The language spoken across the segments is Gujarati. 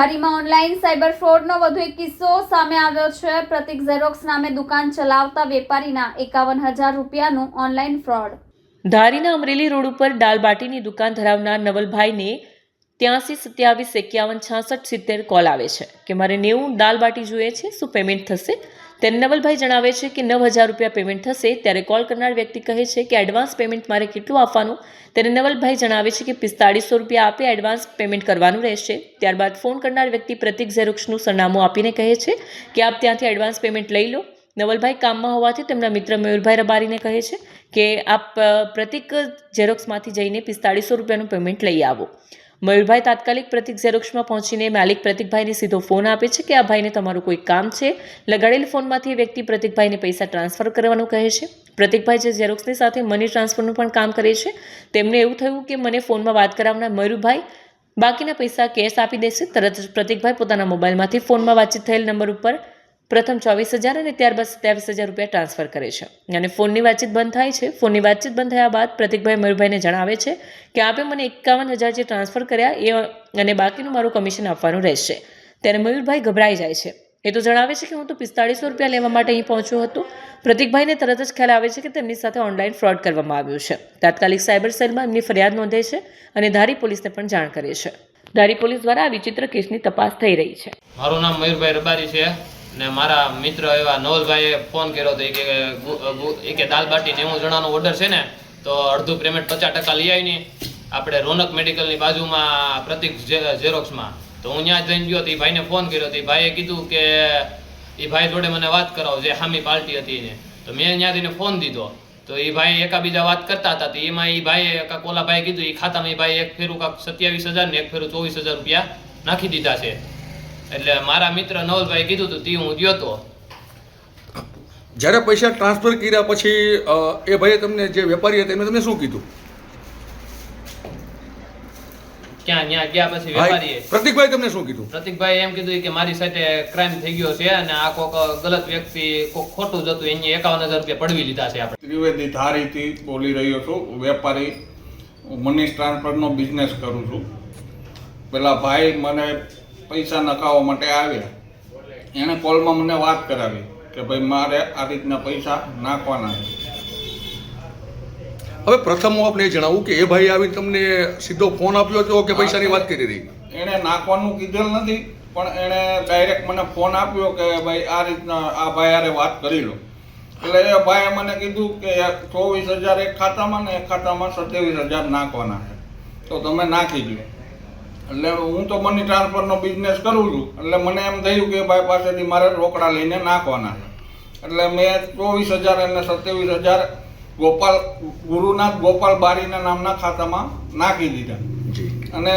ધારીમાં ઓનલાઈન સાયબર ફ્રોડનો વધુ એક કિસ્સો સામે આવ્યો છે. પ્રતિક ઝેરોક્સ નામે દુકાન ચલાવતા વેપારીના એકાવન હજાર રૂપિયાનું ઓનલાઈન ફ્રોડ ધારીના અમરેલી રોડ ઉપર દાલબાટીની દુકાન ધરાવનાર નવલભાઈને ત્યાંસી સત્યાવીસ એકાવન છાસઠ સિત્તેર કોલ આવે છે. કે મારે નેવું દાલબાટી જોઈએ છે, શું પેમેન્ટ થશે? ત્યારે નવલભાઈ જણાવે છે કે નવ હજાર રૂપિયા પેમેન્ટ થશે, ત્યારે કોલ કરનાર વ્યક્તિ કહે છે કે એડવાન્સ પેમેન્ટ મારે કેટલું આપવાનું? ત્યારે નવલભાઈ જણાવે છે કે પિસ્તાળીસો રૂપિયા આપે એડવાન્સ પેમેન્ટ કરવાનું રહેશે. ત્યારબાદ ફોન કરનાર વ્યક્તિ પ્રતિક ઝેરોક્ષનું સરનામું આપીને કહે છે કે આપ ત્યાંથી એડવાન્સ પેમેન્ટ લઈ લો. નવલભાઈ કામમાં હોવાથી તેમના મિત્ર મયુરભાઈ રબારીને કહે છે કે આપ પ્રતિક ઝેરોક્સમાંથી જઈને પિસ્તાળીસો રૂપિયાનું પેમેન્ટ લઈ આવો. મયુરભાઈ તાત્કાલિક પ્રતિક ઝેરોક્ષમાં પહોંચીને માલિક પ્રતિકભાઈને સીધો ફોન આપે છે કે આ ભાઈને તમારું કોઈ કામ છે? લગાડેલ ફોનમાંથી વ્યક્તિ પ્રતિકભાઈને પૈસા ટ્રાન્સફર કરવાનું કહે છે. પ્રતિકભાઈ જે ઝેરોક્ષની સાથે મની ટ્રાન્સફરનું પણ કામ કરે છે. તેમને એવું થયું કે મને ફોનમાં વાત કરાવનાર મયુરભાઈ બાકીના પૈસા કેશ આપી દેશે. તરત જ પ્રતિકભાઈ પોતાના મોબાઈલમાંથી ફોનમાં વાતચીત થયેલ નંબર ઉપર પ્રથમ ચોવીસ હજાર અને ત્યારબાદ સત્યાવીસ હજાર રૂપિયા ટ્રાન્સફર કરે છે. અને ફોનની વાતચીત બંધ થાય છે. ફોનની વાતચીત બંધ થયા બાદ પ્રતિકભાઈ મયુરભાઈને જણાવે છે કે આપે મને એકાવન હજાર જે ટ્રાન્સફર કર્યા એ અને બાકીનું મારું કમિશન આપવાનું રહેશે. ત્યારે મયુરભાઈ ગભરાઈ જાય છે. એ તો જણાવે છે કે હું તો પિસ્તાળીસો રૂપિયા લેવા માટે અહીં પહોંચ્યો હતો. પ્રતિકભાઈને તરત જ ખ્યાલ આવે છે કે તેમની સાથે ઓનલાઈન ફ્રોડ કરવામાં આવ્યું છે. તાત્કાલિક સાયબર સેલમાં એમની ફરિયાદ નોંધે છે અને ધારી પોલીસને પણ જાણ કરે છે. ધારી પોલીસ દ્વારા આ વિચિત્ર કેસની તપાસ થઈ રહી છે. મારું નામ મયુરભાઈ રબારી છે. ને મારા મિત્ર એવા નવલભાઈએ ફોન કર્યો હતો એ કે દાલ બાટી નેવું જણાનો ઓર્ડર છે ને, તો અડધું પેમેન્ટ પચાસ ટકા લઈ આવીને આપણે રોનક મેડિકલની બાજુમાં પ્રતિક ઝેરોક્સમાં તો હું ત્યાં જઈને ગયો તો એ ભાઈને ફોન કર્યો તો એ ભાઈએ કીધું કે, એ ભાઈ જોડે મને વાત કરાવો, જે હામી પાર્ટી હતી એને. તો મેં ત્યાંથી ફોન દીધો. તો એ ભાઈ એકાબીજા વાત કરતા હતા તો એમાં એ ભાઈએ કાંક ઓલા ભાઈ કીધું એ ખાતામાં એ ભાઈ એક ફેરું કાંક સત્યાવીસ હજાર ને એક ફેરું ચોવીસ હજાર રૂપિયા નાખી દીધા છે. એટલે મારા મિત્ર નવલભાઈ કીધું હતું તે હું ગયો તો. જ્યારે પૈસા ટ્રાન્સફર કર્યા પછી એ ભાઈએ તમને જે વેપારી હતા એમને તમને શું કીધું? ક્યાં ત્યાં ગયા પછી વેપારીએ? પ્રતિકભાઈ તમને શું કીધું? પ્રતિકભાઈ એમ કીધું કે મારી સાથે ક્રાઇમ થઈ ગયો છે અને આ કોક ગલત વ્યક્તિ કોક ખોટું જ હતું એને એકાવન હજાર રૂપિયા પડવી લીધા છે આપણે. ત્રિવેદી ધારીથી બોલી રહ્યો છું વેપારી હું મની ટ્રાન્સફરનો બિઝનેસ કરું છું. પેલા ભાઈ મને પૈસા નખાવવા માટે આવ્યા. એણે કોલમાં મને વાત કરાવી કે ભાઈ મારે આ રીતના પૈસા નાખવાના છે. હવે પ્રથમ હું આપને જણાવું કે એ ભાઈ આવી તમને સીધો ફોન આપ્યો હતો કે પૈસાની વાત કરી હતી એણે નાખવાનું કીધેલ નથી પણ એણે ડાયરેક્ટ મને ફોન આપ્યો કે ભાઈ આ રીતના આ ભાઈ આરે વાત કરી લો. એટલે એ ભાઈએ મને કીધું કે ચોવીસ હજાર એક ખાતામાં ને એક ખાતામાં સત્યાવીસ હજાર નાખવાના છે. તો તમે નાખી દો એટલે હું તો મની ટ્રાન્સફરનો બિઝનેસ કરું છું. એટલે મને એમ થયું કે ભાઈ પાસેથી મારે રોકડા લઈને નાખવાના છે. એટલે મેં ચોવીસ હજાર અને સત્યાવીસ હજાર ગોપાલ ગુરુનાથ ગોપાલ બારીના નામના ખાતામાં નાખી દીધા. અને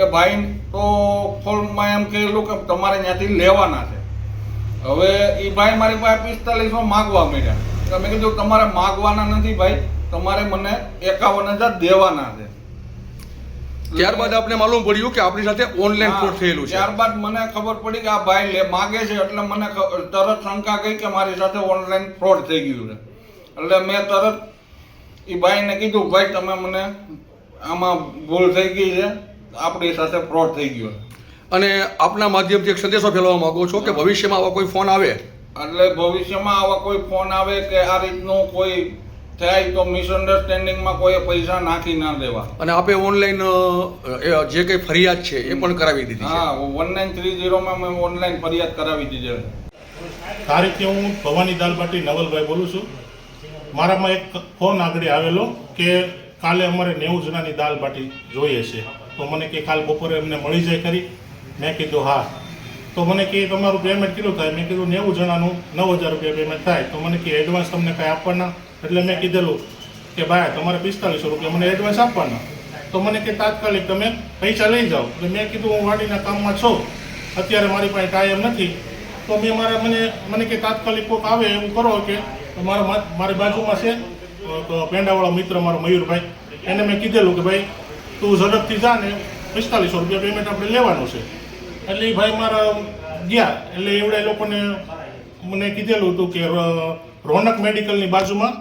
એ ભાઈ તો ફોનમાં એમ કહેલું કે તમારે ત્યાંથી લેવાના છે. હવે એ ભાઈ મારી પાસે પિસ્તાલીસો માગવા માંડ્યા. એટલે મેં કીધું તમારે માગવાના નથી ભાઈ. તમારે મને એકાવન હજાર દેવાના છે. ત્યારબાદ આપણે માલુમ પડ્યું કે આપણી સાથે ઓનલાઈન ફ્રોડ થયેલું છે. ત્યારબાદ મને ખબર પડી કે આ ભાઈ લે માગે છે એટલે મને તરત શંકા ગઈ કે મારી સાથે ઓનલાઈન ફ્રોડ થઈ ગયું છે. એટલે મેં તરત એ ભાઈને કીધું ભાઈ તમે મને આમાં ભૂલ થઈ ગઈ છે. આપણી સાથે ફ્રોડ થઈ ગયો અને આપના માધ્યમથી એક સંદેશો ફેલાવવા માંગો છો કે ભવિષ્યમાં આવા કોઈ ફોન આવે? એટલે ભવિષ્યમાં આવા કોઈ ફોન આવે કે આ રીતનું કોઈ થાય તો મિસઅન્ડરસ્ટેન્ડિંગમાં કોઈ પૈસા નાખી ના દેવા. અને આપે ઓનલાઈન જે કંઈ ફરિયાદ છે એ પણ કરાવી દીધી હા વન નાઇન થ્રી ઝીરોમાં મેં ઓનલાઈન ફરિયાદ કરાવી દીધી રીતે હું ભવાની દાલબાટી નવલભાઈ બોલું છું. મારામાં એક ફોન આગળ આવેલો કે કાલે અમારે નેવું જણાની દાલ બાટી જોઈએ છે. તો મને કે કાલ બપોરે અમને મળી જાય ખરી? મેં કીધું હા. તો મને કે તમારું પેમેન્ટ કેટલું થાય? મેં કીધું નેવું જણાનું નવ હજાર રૂપિયા પેમેન્ટ થાય. તો મને કે એડવાન્સ તમને કાંઈ આપવાના? એટલે મેં કીધેલું કે ભાઈ, તમારે પિસ્તાલીસો રૂપિયા મને એડવાન્સ આપવાના. તો મને કે તાત્કાલિક તમે પૈસા લઈ જાઓ. એટલે મેં કીધું, હું વાડીના કામમાં છું. અત્યારે મારી પાસે ટાઈમ નથી. તો મેં મારા મને મને કે તાત્કાલિક કોઈક આવે એવું કરો કે મારા મારી બાજુમાં છે પેંડાવાળો મિત્ર મારો મયુરભાઈ. એને મેં કીધેલું કે ભાઈ, તું ઝડપથી જા ને પિસ્તાલીસો રૂપિયા પેમેન્ટ આપણે લેવાનું છે. એટલે એ ભાઈ મારા ગયા. એટલે એવડે લોકોને મને કીધેલું હતું કે રોનક મેડિકલની બાજુમાં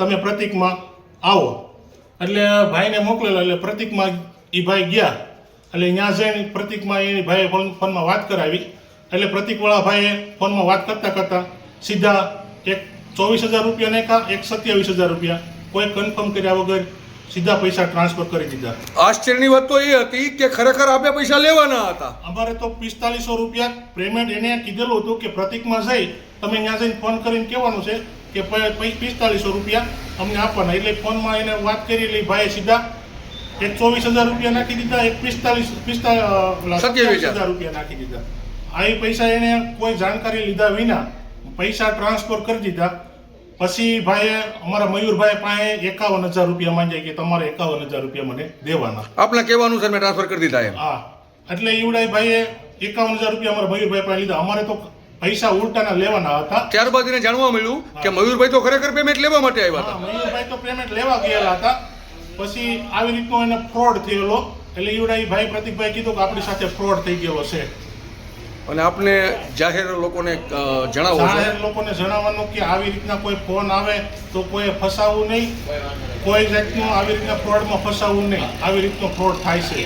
તમે પ્રતિકમાં આવો. એટલે ભાઈને મોકલેલો એટલે પ્રતિકમાં એ ભાઈ ગયા. એટલે ત્યાં જઈને પ્રતિકમાં એની ભાઈએ ફોનમાં વાત કરાવી. એટલે પ્રતિકવાળા ભાઈએ ફોનમાં વાત કરતાં કરતાં સીધા એક ચોવીસ હજાર રૂપિયા નાખ્યા એક સત્યાવીસ હજાર રૂપિયા. કોઈ કન્ફર્મ કર્યા વગર સીધા પૈસા ટ્રાન્સફર કરી દીધા. આશ્ચર્યની વાત તો એ હતી કે ખરેખર આપે પૈસા લેવાના હતા. અમારે તો પિસ્તાલીસો રૂપિયા પેમેન્ટ એને કીધેલું હતું કે પ્રતિકમાં જઈ તમે ત્યાં જઈને ફોન કરીને કહેવાનું છે કે પિસ્તાલીસો રૂપિયા અમને આપવાના. એટલે ફોનમાં એને વાત કરી એટલે ભાઈએ સીધા એક ચોવીસ હજાર રૂપિયા નાખી દીધા એક પિસ્તાલીસ પિસ્તાલીસ હજાર. રૂપિયા નાખી દીધા. આ પૈસા એને કોઈ જાણકારી લીધા વિના પૈસા ટ્રાન્સફર કરી દીધા. પછી ભાઈએ અમારા મયુરભાઈ પાસે એકાવન હજાર રૂપિયા માંગ્યા કે તમારે એકાવન હજાર રૂપિયા મને દેવાના. આપણે કહેવાનું સર મેં ટ્રાન્સફર કરી દીધા એમ. હા. એટલે ઈવડાઈ ભાઈએ એકાવન હજાર રૂપિયા અમારા મયુરભાઈ પાસે લીધા. અમારે તો પૈસા ઉલટાના લેવાના હતા. ત્યારબાદ એને જાણવા મળ્યું કે મયુરભાઈ તો ખરેખર પેમેન્ટ લેવા માટે આવ્યા હતા. મયુરભાઈ તો પેમેન્ટ લેવા ગયેલા હતા. પછી આવી રીતનો એને ફ્રોડ થયેલો. એટલે ઈવડાઈ ભાઈ પ્રતિકભાઈ કીધું કે આપણી સાથે ફ્રોડ થઈ ગયેલો છે. અને આપને જાહેર લોકોને જણાવો જાહેર લોકોને જણાવવાનું કે આવી રીતના કોઈ ફોન આવે તો કોઈ ફસાવવું નહીં. કોઈ જાતનું આવી રીતના ફ્રોડમાં ફસાવવું નહીં. આવી રીતનો ફ્રોડ થાય છે.